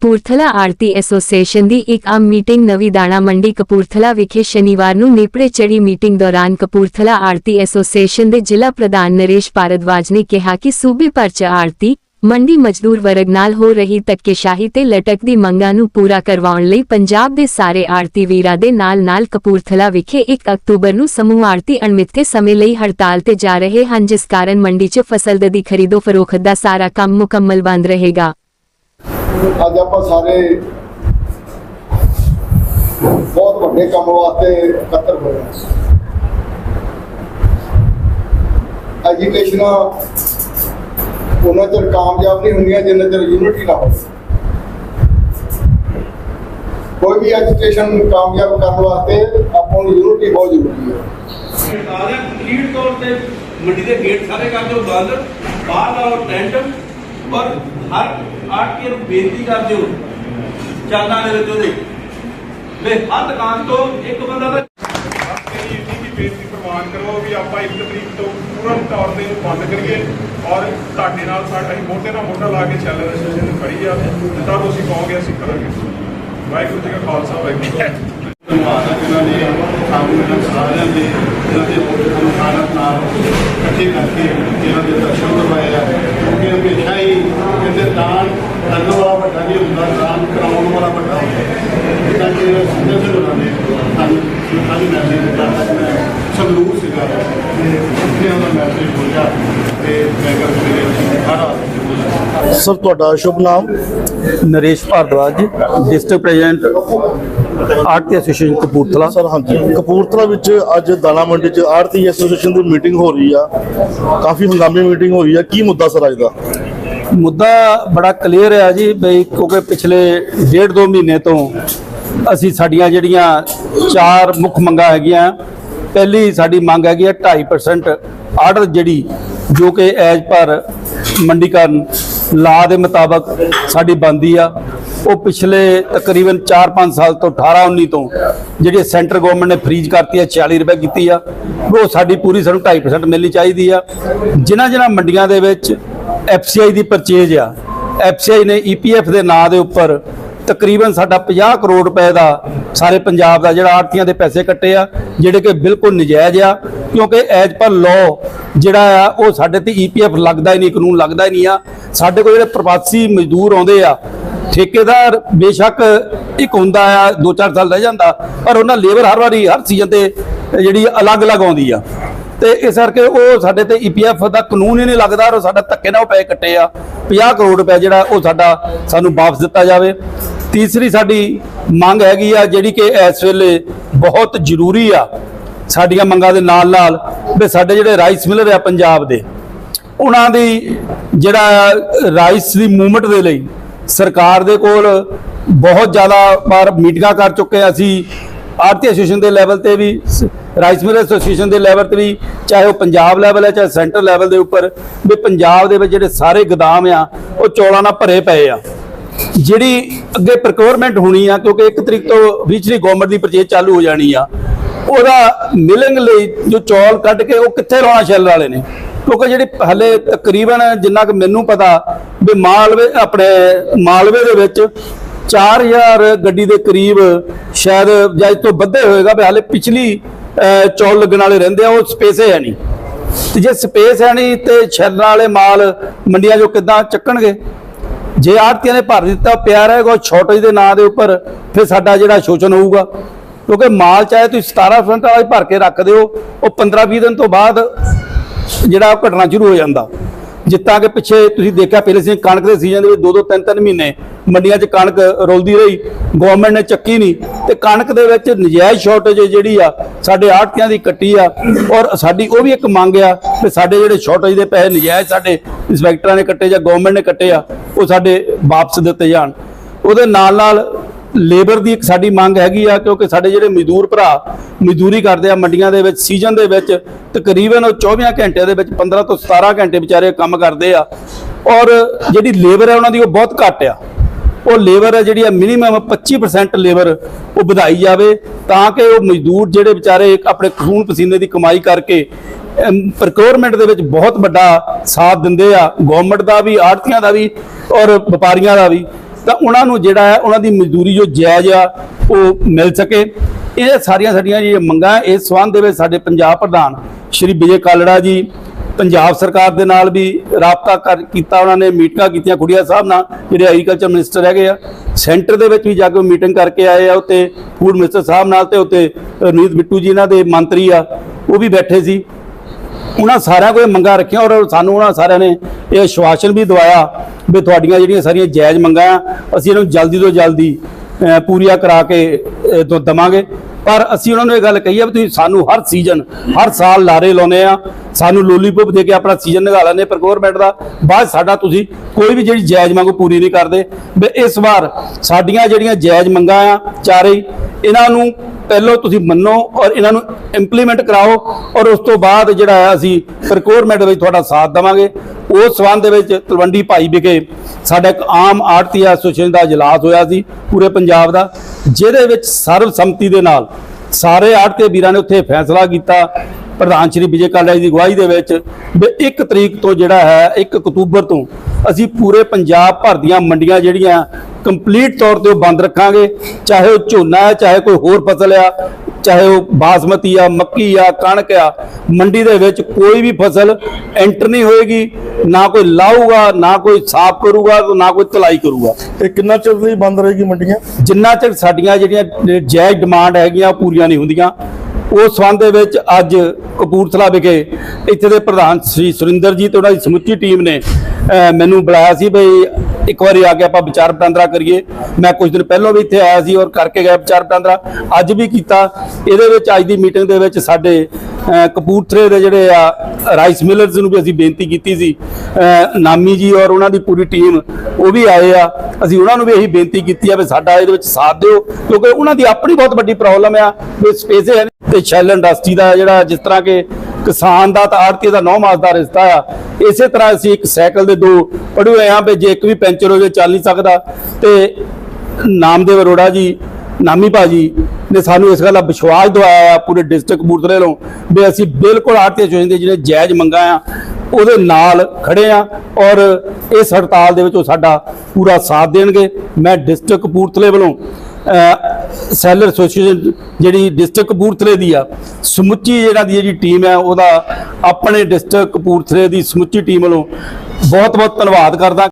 Kapurthala ਆੜਤੀ association ਦੀ ਇੱਕ ਆਮ meeting ਨਵੀਂ ਦਾਣਾ ਮੰਡੀ ਕਪੂਰਥਲਾ ਵਿਖੇ ਸ਼ਨੀਵਾਰ ਨੂੰ ਨੇਪਰੇ ਚੜੀ ਮੀਟਿੰਗ ਦੌਰਾਨ ਕਪੂਰਥਲਾ ਆੜਤੀ ਐਸੋਸੀਏਸ਼ਨ ਦੇ ਜ਼ਿਲ੍ਹਾ ਪ੍ਰਧਾਨ ਨਰੇਸ਼ ਭਾਰਦਵਾਜ ਨੇ ਕਿਹਾ ਕਿ ਸੂਬੇ ਭਰ ਚ ਆੜਤੀ ਮੰਡੀ ਮਜ਼ਦੂਰ ਵਰਗ ਨਾਲ ਹੋ ਰਹੀ ਧੱਕੇਸ਼ਾਹੀ ਤੇ ਲਟਕਦੀ ਮੰਗਾਂ ਨੂੰ ਪੂਰਾ ਕਰਵਾਉਣ ਲਈ ਪੰਜਾਬ ਦੇ ਸਾਰੇ ਆੜਤੀ ਵੀਰਾਂ ਦੇ ਨਾਲ-ਨਾਲ ਕਪੂਰਥਲਾ ਵਿਖੇ 1 ਅਕਤੂਬਰ ਨੂੰ ਸਮੂਹ ਆੜਤੀ ਅਣਮਿੱਥੇ ਸਮੇਂ ਲਈ ਹੜਤਾਲ ਤੇ ਜਾ ਰਹੇ ਹਨ, ਜਿਸ ਕਾਰਨ ਮੰਡੀ 'ਚ ਫਸਲ ਦੀ ਖਰੀਦੋ ਫਰੋਖਤ ਦਾ ਸਾਰਾ ਕੰਮ ਮੁਕੰਮਲ ਬੰਦ ਰਹੇਗਾ। ਅੱਜ ਆਪਾਂ ਸਾਰੇ ਬਹੁਤ ਵੱਡੇ ਕੰਮ ਵਾਸਤੇ ਇਕੱਤਰ ਹੋਏ ਹਾਂ। ਐਜੂਕੇਸ਼ਨ ਉਹਨਾਂ ਚਿਰ ਕਾਮਯਾਬ ਨਹੀਂ ਹੁੰਦੀਆਂ, ਜਿੰਨਾ ਚਿਰ ਯੂਨਿਟੀ ਨਾ ਹੋਵੇ। ਕੋਈ ਵੀ ਐਜੂਕੇਸ਼ਨ ਕਾਮਯਾਬ ਕਰਨ ਵਾਸਤੇ ਆਪਾਂ ਨੂੰ ਯੂਨਿਟੀ ਬਹੁਤ ਜ਼ਰੂਰੀ ਹੈ। ਸਾਰੇ ਕੰਪਲੀਟ ਤੌਰ ਤੇ ਮੰਡੀ ਦੇ ਗੇਟ ਸਾਰੇ ਕਰ ਦਿਓ, ਬੰਦ, ਬਾਹਰ ਲਾਓ ਟੈਂਟ ਔਰ ਹਰ ਆਰਟੀਏ ਨੂੰ ਬੇਨਤੀ ਕਰ ਦਿਓ ਚਾਂਦਾ ਦੇ ਵਿੱਚ ਉਹਦੇ। ਵੀ ਹਰ ਦੁਕਾਨ ਤੋਂ ਇੱਕ ਬੰਦਾ ਕੀ ਬੇਨਤੀ ਪ੍ਰਵਾਨ ਕਰੋ ਵੀ ਆਪਾਂ ਇੱਕ ਤਰੀਕ ਤੋਂ ਪੂਰਨ ਤੌਰ ਤੇ ਇਹਨੂੰ ਬੰਦ ਕਰੀਏ ਔਰ ਤੁਹਾਡੇ ਨਾਲ ਸਾਡਾ ਹੀ ਮੋਢੇ ਨਾਲ ਮੋਢਾ ਲਾ ਕੇ ਚੱਲ ਰਹੇ ਸੈਸ਼ਨ ਨੂੰ ਖੜੀ ਆ। ਜਿੱਦਾਂ ਤੁਸੀਂ ਕਹੋਗੇ ਅਸੀਂ ਕਰਾਂਗੇ। ਵਾਹਿਗੁਰੂ ਜੀ ਕਾ ਖਾਲਸਾ ਵਾਹਿਗੁਰੂ ਜੀ ਕੀ ਫਤਿਹ। ਧੰਨਵਾਦ ਹੈ ਜਿਨ੍ਹਾਂ ਨੇ ਸਾਨੂੰ ਇਹਨਾਂ ਸਾਰਿਆਂ ਦੇ ਇਹਨਾਂ ਦੇ ਮੋਟਰ ਨਾਲ ਇਕੱਠੇ ਕਰਕੇ ਇਹਨਾਂ ਦੇ ਦਰਸ਼ਨ ਕਰਵਾਏ। ਹੀ ਕਹਿੰਦੇ ਦਾਨ ਵਾਲਾ ਵੱਡਾ ਨਹੀਂ ਹੁੰਦਾ ਦਾਨ ਕਰਾਉਣ ਵਾਲਾ ਵੱਡਾ ਹੁੰਦਾ। ਜਿੱਦਾਂ ਕਿ ਸਿੰਧਰ ਸਿੰਘ ਹੋਰਾਂ ਨੇ ਸਾਨੂੰ ਮੈਸੇਜ ਦਿੱਤਾ ਤੱਕ ਮੈਂ ਸੰਗਰੂਰ ਸੀਗਾ। ਤੇ ਉੱਥੇ ਉਹਨਾਂ ਮੈਸੇਜ ਪਹੁੰਚਾ ਤੇ ਮੈਂ ਕਰ ਮੇਰੇ ਸਾਰਾ ਸਰ ਤੁਹਾਡਾ ਸ਼ੁਭ ਨਾਮ? Naresh Bhardwaj district president RT association Kapurthala. Sir ਹਾਂਜੀ। ਕਪੂਰਥਲਾ ਵਿੱਚ ਅੱਜ ਦਾਣਾ ਮੰਡੀ 'ਚ ਆੜਤੀ ਐਸੋਸੀਏਸ਼ਨ ਦੀ ਮੀਟਿੰਗ ਹੋ ਰਹੀ ਆ। ਕਾਫੀ ਹੰਗਾਮੀ ਮੀਟਿੰਗ ਹੋਈ ਆ। ਕੀ ਮੁੱਦਾ ਸਰ ਅੱਜ ਦਾ? ਮੁੱਦਾ ਬੜਾ ਕਲੀਅਰ ਹੈ ਜੀ ਬਈ ਕਿਉਂਕਿ ਪਿਛਲੇ ਡੇਢ ਦੋ ਮਹੀਨੇ ਤੋਂ ਅਸੀਂ ਸਾਡੀਆਂ ਜਿਹੜੀਆਂ ਚਾਰ ਮੁੱਖ ਮੰਗਾਂ ਹੈਗੀਆਂ, ਪਹਿਲੀ ਸਾਡੀ ਮੰਗ ਹੈਗੀ ਹੈ 2.5% ਆਰਡਰ ਜਿਹੜੀ ਜੋ ਕਿ ਐਜ ਪਰ ਮੰਡੀਕਰਨ ਲਾ ਦੇ ਮੁਤਾਬਕ ਸਾਡੀ ਬੰਦੀ ਆ। ਉਹ ਪਿਛਲੇ ਤਕਰੀਬਨ 4-5 ਸਾਲ ਤੋਂ 18-19 ਤੋਂ ਜਿਹੜੀ ਸੈਂਟਰ ਗਵਰਨਮੈਂਟ ਨੇ ਫ੍ਰੀਜ਼ ਕਰਤੀ ਆ 40 ਰੁਪਏ ਕੀਤੀ ਆ, ਉਹ ਸਾਡੀ ਪੂਰੀ ਸਾਨੂੰ 2.5% ਮਿਲਣੀ ਚਾਹੀਦੀ ਆ। ਜਿਨ੍ਹਾਂ ਜਿਨ੍ਹਾਂ ਮੰਡੀਆਂ ਦੇ ਵਿੱਚ ਐਫਸੀਆਈ ਦੀ ਪਰਚੇਜ ਆ। ਐਫਸੀਆਈ ਨੇ ਈਪੀਐਫ ਦੇ ਨਾਂ ਦੇ ਉੱਪਰ ਤਕਰੀਬਨ ਸਾਡਾ 50 ਕਰੋੜ ਰੁਪਏ ਦਾ ਸਾਰੇ ਪੰਜਾਬ ਦਾ ਜਿਹੜਾ ਆੜਤੀਆਂ ਦੇ ਪੈਸੇ ਕੱਟੇ ਆ, ਜਿਹੜੇ ਕਿ ਬਿਲਕੁਲ ਨਜਾਇਜ਼ ਆ, ਕਿਉਂਕਿ ਐਜ ਪਰ ਲਾਅ ਜਿਹੜਾ ਆ, ਉਹ ਸਾਡੇ ਤੇ ਈਪੀਐਫ ਲੱਗਦਾ ਹੀ ਨਹੀਂ, ਕਾਨੂੰਨ ਲੱਗਦਾ ਹੀ ਨਹੀਂ ਆ। ਸਾਡੇ ਕੋਲ ਜਿਹੜੇ ਪ੍ਰਵਾਸੀ ਮਜ਼ਦੂਰ ਆਉਂਦੇ ਆ, ਠੇਕੇਦਾਰ ਬੇਸ਼ੱਕ ਇੱਕ ਹੁੰਦਾ ਆ 2-4 ਸਾਲ ਰਹਿ ਜਾਂਦਾ, ਪਰ ਉਹਨਾਂ ਲੇਬਰ ਹਰ ਵਾਰੀ, ਹਰ ਸੀਜ਼ਨ ਤੇ ਜਿਹੜੀ ਅਲੱਗ-ਅਲੱਗ ਆਉਂਦੀ ਆ। ਤੇ ਇਸ ਕਰਕੇ ਉਹ ਸਾਡੇ ਤੇ ਈਪੀਐਫ ਦਾ ਕਾਨੂੰਨ ਹੀ ਨਹੀਂ ਲੱਗਦਾ ਔਰ ਸਾਡਾ ਧੱਕੇ ਨਾਲ ਉਹ ਪੈਸੇ ਕੱਟੇ ਆ। 50 ਕਰੋੜ ਰੁਪਏ ਜਿਹੜਾ ਉਹ ਸਾਡਾ ਸਾਨੂੰ ਵਾਪਸ ਦਿੱਤਾ ਜਾਵੇ। ਤੀਸਰੀ ਸਾਡੀ ਮੰਗ ਹੈਗੀ ਆ ਜਿਹੜੀ ਕਿ ਇਸ ਵੇਲੇ ਬਹੁਤ ਜ਼ਰੂਰੀ ਆ। ਸਾਡੀਆਂ ਮੰਗਾਂ ਦੇ ਨਾਲ ਨਾਲ ਵੀ ਸਾਡੇ ਜਿਹੜੇ ਰਾਈਸ ਮਿਲਰ ਆ ਪੰਜਾਬ ਦੇ, ਉਹਨਾਂ ਦੀ ਜਿਹੜਾ ਰਾਈਸ ਦੀ ਮੂਵਮੈਂਟ ਦੇ ਲਈ ਸਰਕਾਰ ਦੇ ਕੋਲ ਬਹੁਤ ਜ਼ਿਆਦਾ ਵਾਰ ਮੀਟਿੰਗਾਂ ਕਰ ਚੁੱਕੇ ਅਸੀਂ। ਆਰਤੀ ਐਸੋਸੀਏਸ਼ਨ ਦੇ ਲੈਵਲ ਤੇ ਵੀ ਰਾਈਸ ਮਿਲਰ ਐਸੋਸੀਏਸ਼ਨ ਦੇ ਲੈਵਲ ਤੇ ਵੀ ਚਾਹੇ ਉਹ ਪੰਜਾਬ ਲੈਵਲ ਹੈ, ਚਾਹੇ ਸੈਂਟਰ ਲੈਵਲ ਦੇ ਉੱਪਰ, ਵੀ ਪੰਜਾਬ ਦੇ ਵਿੱਚ ਜਿਹੜੇ ਸਾਰੇ ਗੋਦਾਮ ਆ, ਉਹ ਚੌਲਾਂ ਨਾਲ ਭਰੇ ਪਏ ਆ। ਜਿਹੜੀ ਅੱਗੇ ਪ੍ਰੋਕਿਉਰਮੈਂਟ ਹੋਣੀ ਆ, ਕਿਉਂਕਿ ਇੱਕ ਤਰੀਕ ਤੋਂ ਵਿਚਲੀ ਗਵਰਨਮੈਂਟ ਦੀ ਪਰਚੇਜ ਚਾਲੂ ਹੋ ਜਾਣੀ ਆ, ਉਹਦਾ ਮਿਲਿੰਗ ਲਈ ਜੋ ਚੌਲ ਕੱਢ ਕੇ ਉਹ ਕਿੱਥੇ ਲਾਉਣਾ ਸ਼ੈਲ ਵਾਲੇ ਨੇ? ਕਿਉਂਕਿ ਜਿਹੜੀ ਹਲੇ ਤਕਰੀਬਨ ਜਿੰਨਾ ਕਿ ਮੈਨੂੰ ਪਤਾ, ਵੀ ਮਾਲਵੇ, ਆਪਣੇ ਮਾਲਵੇ ਦੇ ਵਿੱਚ 4000 ਗੱਡੀ ਦੇ ਕਰੀਬ ਸ਼ਾਇਦ ਜਾਂ ਇਸ ਤੋਂ ਵੱਧੇ ਹੋਏਗਾ, ਵੀ ਹਾਲੇ ਪਿਛਲੀ ਚੌਲ ਲੱਗਣ ਵਾਲੇ ਰਹਿੰਦੇ ਆ, ਉਹ ਸਪੇਸ ਹੈ ਨਹੀਂ। ਤੇ ਜੇ ਸਪੇਸ ਹੈ ਨਹੀਂ ਤੇ ਛੱਲਣ ਵਾਲੇ ਮਾਲ ਮੰਡੀਆਂ ਚੋਂ ਕਿੱਦਾਂ ਚੱਕਣਗੇ? ਜੇ ਆੜਤੀਆਂ ਨੇ ਭਰ ਦਿੱਤਾ ਪਿਆ ਰਹੇਗਾ ਛੋਟੇ ਦੇ ਨਾਂ ਦੇ ਉੱਪਰ, ਫਿਰ ਸਾਡਾ ਜਿਹੜਾ ਸ਼ੋਸ਼ਣ ਹੋਊਗਾ। ਕਿਉਂਕਿ ਮਾਲ ਚਾਹੇ ਤੁਸੀਂ 17% ਵਾਲਾ ਭਰ ਕੇ ਰੱਖ ਦਿਓ, ਉਹ 15-20 ਦਿਨ ਤੋਂ ਬਾਅਦ ਜਿਹੜਾ ਉਹ ਘਟਣਾ ਸ਼ੁਰੂ ਹੋ ਜਾਂਦਾ। ਜਿੱਤਾਂ ਕਿ ਪਿੱਛੇ ਤੁਸੀਂ ਦੇਖਿਆ ਪਹਿਲੇ ਸੀ ਕਣਕ ਦੇ ਸੀਜ਼ਨ ਦੇ ਵਿੱਚ ਦੋ ਦੋ ਤਿੰਨ ਤਿੰਨ ਮਹੀਨੇ ਮੰਡੀਆਂ 'ਚ ਕਣਕ ਰੁਲਦੀ ਰਹੀ ਗਵਰਨਮੈਂਟ ਨੇ ਚੱਕੀ ਨਹੀਂ ਤੇ ਕਣਕ ਦੇ ਵਿੱਚ ਨਜਾਇਜ਼ ਸ਼ਾਰਟੇਜ ਜਿਹੜੀ ਆ, ਸਾਡੇ ਆੜਤੀਆਂ ਦੀ ਕੱਟੀ ਆ ਔਰ ਸਾਡੀ ਉਹ ਵੀ ਇੱਕ ਮੰਗ ਆ ਕਿ ਸਾਡੇ ਜਿਹੜੇ ਸ਼ਾਰਟੇਜ ਦੇ ਪੈਸੇ ਨਜਾਇਜ਼ ਸਾਡੇ ਇੰਸਪੈਕਟਰਾਂ ਨੇ ਕੱਟੇ ਜਾਂ ਗਵਰਨਮੈਂਟ ਨੇ ਕੱਟੇ ਆ, ਉਹ ਸਾਡੇ ਵਾਪਸ ਦਿੱਤੇ ਜਾਣ। ਉਹਦੇ ਨਾਲ ਨਾਲ ਲੇਬਰ ਦੀ ਇੱਕ ਸਾਡੀ ਮੰਗ ਹੈਗੀ ਆ, ਕਿਉਂਕਿ ਸਾਡੇ ਜਿਹੜੇ ਮਜ਼ਦੂਰ ਭਰਾ ਮਜ਼ਦੂਰੀ ਕਰਦੇ ਆ ਮੰਡੀਆਂ ਦੇ ਵਿੱਚ, ਸੀਜ਼ਨ ਦੇ ਵਿੱਚ, ਤਕਰੀਬਨ ਉਹ 24 ਘੰਟਿਆਂ ਦੇ ਵਿੱਚ 15 ਤੋਂ 17 ਘੰਟੇ ਵਿਚਾਰੇ ਕੰਮ ਕਰਦੇ ਆ। ਔਰ ਜਿਹੜੀ ਲੇਬਰ ਹੈ ਉਹਨਾਂ ਦੀ ਉਹ ਬਹੁਤ ਘੱਟ ਆ। ਉਹ ਲੇਬਰ ਹੈ ਜਿਹੜੀ ਆ ਮਿਨੀਮਮ 25% ਲੇਬਰ ਉਹ ਵਧਾਈ ਜਾਵੇ, ਤਾਂ ਕਿ ਉਹ ਮਜ਼ਦੂਰ ਜਿਹੜੇ ਵਿਚਾਰੇ ਆਪਣੇ ਖੂਨ ਪਸੀਨੇ ਦੀ ਕਮਾਈ ਕਰਕੇ ਪ੍ਰੋਕਿਉਰਮੈਂਟ ਦੇ ਵਿੱਚ ਬਹੁਤ ਵੱਡਾ ਸਾਥ ਦਿੰਦੇ ਆ ਗਵਰਨਮੈਂਟ ਦਾ ਵੀ, ਆੜਤੀਆਂ ਦਾ ਵੀ, ਔਰ ਵਪਾਰੀਆਂ ਦਾ ਵੀ। ਤਾਂ ਉਹਨਾਂ ਨੂੰ ਜਿਹੜਾ ਹੈ, ਉਹਨਾਂ ਦੀ ਮਜ਼ਦੂਰੀ ਜੋ ਜਾਇਜ਼ ਆ, ਉਹ ਮਿਲ ਸਕੇ। ਇਹ ਸਾਰੀਆਂ ਸਾਡੀਆਂ ਜਿਹੜੀਆਂ ਮੰਗਾਂ ਇਸ ਸੰਬੰਧ ਦੇ ਵਿੱਚ ਸਾਡੇ ਪੰਜਾਬ ਪ੍ਰਧਾਨ ਸ਼੍ਰੀ ਵਿਜੇ ਕਾਲੜਾ ਜੀ, ਪੰਜਾਬ ਸਰਕਾਰ ਦੇ ਨਾਲ ਵੀ ਰਾਬਤਾ ਕਰ, ਕੀਤਾ, ਉਹਨਾਂ ਨੇ ਮੀਟਿੰਗਾਂ ਕੀਤੀਆਂ ਖੁੜੀਆ ਸਾਹਿਬ ਨਾਲ, ਜਿਹੜੇ ਐਗਰੀਕਲਚਰ ਮਿਨਿਸਟਰ ਹੈਗੇ ਆ। ਸੈਂਟਰ ਦੇ ਵਿੱਚ ਵੀ ਜਾ ਕੇ ਮੀਟਿੰਗ ਕਰਕੇ ਆਏ ਆ ਉੱਤੇ ਫੂਡ ਮਿਨਿਸਟਰ ਸਾਹਿਬ ਨਾਲ ਤੇ ਉੱਤੇ ਰਣਜੀਤ ਬਿੱਟੂ ਜੀ ਇਹਨਾਂ ਦੇ ਮੰਤਰੀ ਆ, ਉਹ ਵੀ ਬੈਠੇ ਸੀ। ਉਹਨਾਂ ਸਾਰਿਆਂ ਕੋਲ ਇਹ ਮੰਗਾਂ ਰੱਖੀਆਂ ਔਰ ਸਾਨੂੰ ਉਹਨਾਂ ਸਾਰਿਆਂ ਨੇ ਇਹ ਆਸ਼ਵਾਸਨ ਵੀ ਦਵਾਇਆ ਵੀ ਤੁਹਾਡੀਆਂ ਜਿਹੜੀਆਂ ਸਾਰੀਆਂ ਜਾਇਜ਼ ਮੰਗਾਂ ਆ ਅਸੀਂ ਇਹਨਾਂ ਨੂੰ ਜਲਦੀ ਤੋਂ ਜਲਦੀ ਪੂਰੀਆਂ ਕਰਾ ਕੇ ਅਹ, ਦ- ਦਵਾਂਗੇ। ਪਰ ਅਸੀਂ ਉਹਨਾਂ ਨੂੰ ਇਹ ਗੱਲ ਕਹੀ ਆ ਵੀ ਤੁਸੀਂ ਸਾਨੂੰ ਹਰ ਸੀਜ਼ਨ ਹਰ ਸਾਲ ਲਾਰੇ ਲਾਉਨੇ ਆ। ਸਾਨੂੰ ਲੋਲੀਪੌਪ ਦੇ ਕੇ ਆਪਣਾ ਸੀਜ਼ਨ ਨਿਗਾ ਲੈਂਦੇ ਪਰ ਪ੍ਰੋਕੁਰਮੈਂਟ ਦਾ। ਬਾਅਦ ਸਾਡਾ ਤੁਸੀਂ ਕੋਈ ਵੀ ਜਿਹੜੀ ਜਾਇਜ਼ ਮੰਗ ਪੂਰੀ ਨਹੀਂ ਕਰਦੇ। ਵੀ ਇਸ ਵਾਰ ਸਾਡੀਆਂ ਜਿਹੜੀਆਂ ਜਾਇਜ਼ ਮੰਗਾਂ ਆ ਚਾਰੇ ਇਹਨਾਂ ਨੂੰ ਪਹਿਲਾਂ ਤੁਸੀਂ ਮੰਨੋ ਔਰ ਇਹਨਾਂ ਨੂੰ ਇੰਪਲੀਮੈਂਟ ਕਰਾਓ ਔਰ ਉਸ ਤੋਂ ਬਾਅਦ ਜਿਹੜਾ ਹੈ ਅਸੀਂ ਪ੍ਰੋਕੁਰਮੈਂਟ ਵਿੱਚ ਤੁਹਾਡਾ ਸਾਥ ਦੇਵਾਂਗੇ। ਉਸ ਸੰਬੰਧ ਦੇ ਵਿੱਚ ਤਲਵੰਡੀ ਭਾਈ ਵਿਖੇ ਸਾਡਾ ਇੱਕ ਆਮ ਆੜਤੀ ਐਸੋਸੀਏਸ਼ਨ ਦਾ ਇਜਲਾਸ ਹੋਇਆ ਸੀ ਪੂਰੇ ਪੰਜਾਬ ਦਾ, ਜਿਹਦੇ ਵਿੱਚ ਸਰਵਸੰਮਤੀ ਦੇ ਨਾਲ ਸਾਰੇ ਆੜਤੀ ਵੀਰਾਂ ਨੇ ਉੱਥੇ ਫੈਸਲਾ ਕੀਤਾ। ਪ੍ਰਧਾਨ ਸ਼੍ਰੀ ਵਿਜੇ ਕਾਲਾ ਜੀ ਦੀ ਅਗਵਾਈ ਦੇ ਵਿੱਚ ਵੀ 1 ਤਰੀਕ ਤੋਂ ਜਿਹੜਾ ਹੈ 1 ਅਕਤੂਬਰ ਤੋਂ ਅਸੀਂ ਪੂਰੇ ਪੰਜਾਬ ਭਰ ਦੀਆਂ ਮੰਡੀਆਂ ਜਿਹੜੀਆਂ ਕੰਪਲੀਟ ਤੌਰ ਤੇ ਉਹ ਬੰਦ ਰੱਖਾਂਗੇ। ਚਾਹੇ ਉਹ ਝੋਨਾ ਹੈ ਚਾਹੇ ਕੋਈ ਹੋਰ ਫਸਲ ਆ ਚਾਹੇ ਉਹ ਬਾਸਮਤੀ ਆ ਮੱਕੀ ਆ ਕਣਕ ਆ ਮੰਡੀ ਦੇ ਵਿੱਚ ਕੋਈ ਵੀ ਫਸਲ ਐਂਟਰ ਨਹੀਂ ਹੋਏਗੀ। ਨਾ ਕੋਈ ਲਾਊਗਾ ਨਾ ਕੋਈ ਸਾਫ਼ ਕਰੂਗਾ ਨਾ ਕੋਈ ਤਲਾਈ ਕਰੂਗਾ। ਇਹ ਕਿੰਨਾ ਚਿਰ ਲਈ ਬੰਦ ਰਹੇਗੀ ਮੰਡੀਆਂ? ਜਿੰਨਾ ਚਿਰ ਸਾਡੀਆਂ ਜਿਹੜੀਆਂ ਜਾਇਜ਼ ਡਿਮਾਂਡ ਹੈਗੀਆਂ ਪੂਰੀਆਂ ਨਹੀਂ ਹੁੰਦੀਆਂ। ਉਸ ਸੰਬੰਧ ਦੇ ਵਿੱਚ ਅੱਜ ਕਪੂਰਥਲਾ ਵਿਖੇ ਇੱਥੇ ਦੇ ਪ੍ਰਧਾਨ ਸ੍ਰੀ ਸੁਰਿੰਦਰ ਜੀ ਤੇ ਉਹਨਾਂ ਦੀ ਸਮੁੱਚੀ ਟੀਮ ਨੇ ਮੈਨੂੰ ਬੁਲਾਇਆ ਸੀ ਬਈ ਇੱਕ ਵਾਰੀ ਆ ਕੇ ਆਪਾਂ ਵਿਚਾਰ ਵਟਾਂਦਰਾ ਕਰੀਏ। ਮੈਂ ਕੁਝ ਦਿਨ ਪਹਿਲਾਂ ਵੀ ਇੱਥੇ ਆਇਆ ਸੀ ਔਰ ਕਰਕੇ ਗਿਆ ਵਿਚਾਰ ਵਟਾਂਦਰਾ। ਅੱਜ ਵੀ ਕੀਤਾ। ਇਹਦੇ ਵਿੱਚ ਅੱਜ ਦੀ ਮੀਟਿੰਗ ਦੇ ਵਿੱਚ ਸਾਡੇ ਕਪੂਰਥਲੇ ਦੇ ਜਿਹੜੇ ਆ ਰਾਈਸ ਮਿਲਰਸ ਨੂੰ ਵੀ ਅਸੀਂ ਬੇਨਤੀ ਕੀਤੀ ਸੀ। ਨਾਮੀ ਜੀ ਔਰ ਉਹਨਾਂ ਦੀ ਪੂਰੀ ਟੀਮ, ਉਹ ਵੀ ਆਏ ਆ। ਅਸੀਂ ਉਹਨਾਂ ਨੂੰ ਵੀ ਇਹੀ ਬੇਨਤੀ ਕੀਤੀ ਆ ਵੀ ਸਾਡਾ ਇਹਦੇ ਵਿੱਚ ਸਾਥ ਦਿਓ, ਕਿਉਂਕਿ ਉਹਨਾਂ ਦੀ ਆਪਣੀ ਬਹੁਤ ਵੱਡੀ ਪ੍ਰੋਬਲਮ ਆ। ਵੀ ਸਪੇਸ ਹੈ ਨਹੀਂ ਤੇ ਸ਼ੈਲ ਇੰਡਸਟਰੀ ਦਾ ਜਿਹੜਾ ਜਿਸ ਤਰ੍ਹਾਂ ਕਿ ਕਿਸਾਨ ਦਾ ਤਾਂ ਆੜਤੀ ਦਾ ਨੌ ਮਾਸ ਦਾ ਰਿਸ਼ਤਾ ਆ, ਇਸੇ ਤਰ੍ਹਾਂ ਅਸੀਂ ਇੱਕ ਸਾਈਕਲ ਦੇ ਦੋ ਪੜੇ ਹੋਏ ਆ ਵੀ ਜੇ ਇੱਕ ਵੀ ਪੈਂਚਰ ਹੋ ਜਾਵੇ ਚੱਲ ਨਹੀਂ ਸਕਦਾ। ਤੇ ਨਾਮਦੇਵ ਅਰੋੜਾ ਜੀ, ਨਾਮੀ ਭਾਜੀ ਨੇ ਸਾਨੂੰ ਇਸ ਗੱਲ ਦਾ ਵਿਸ਼ਵਾਸ ਦਵਾਇਆ ਆ ਪੂਰੇ ਡਿਸਟ੍ਰਿਕਟ ਕਪੂਰਥਲੇ ਵੱਲੋਂ ਵੀ ਅਸੀਂ ਬਿਲਕੁਲ ਆੜਤੀ ਚੋਣ ਦੇ ਜਿਹੜੇ ਜਾਇਜ਼ ਮੰਗਾਂ ਆ, ਉਹਦੇ ਨਾਲ ਖੜੇ ਆ ਔਰ ਇਸ ਹੜਤਾਲ ਦੇ ਵਿੱਚ ਉਹ ਸਾਡਾ ਪੂਰਾ ਸਾਥ ਦੇਣਗੇ। ਮੈਂ ਡਿਸਟ੍ਰਿਕਟ ਕਪੂਰਥਲੇ ਵੱਲੋਂ ਸੈਲਰ ਐਸੋਸੀਏਸ਼ਨ ਜਿਹੜੀ ਡਿਸਟ੍ਰਿਕਟ ਕਪੂਰਥਲੇ ਦੀ ਆ, ਸਮੁੱਚੀ ਜਿਹੜਾ ਦੀ ਜਿਹੜੀ ਟੀਮ ਹੈ, ਉਹਦਾ ਆਪਣੇ ਡਿਸਟ੍ਰਿਕਟ ਕਪੂਰਥਲੇ ਦੀ ਸਮੁੱਚੀ ਟੀਮ ਵੱਲੋਂ ਬਹੁਤ ਬਹੁਤ ਧੰਨਵਾਦ ਕਰਦਾ।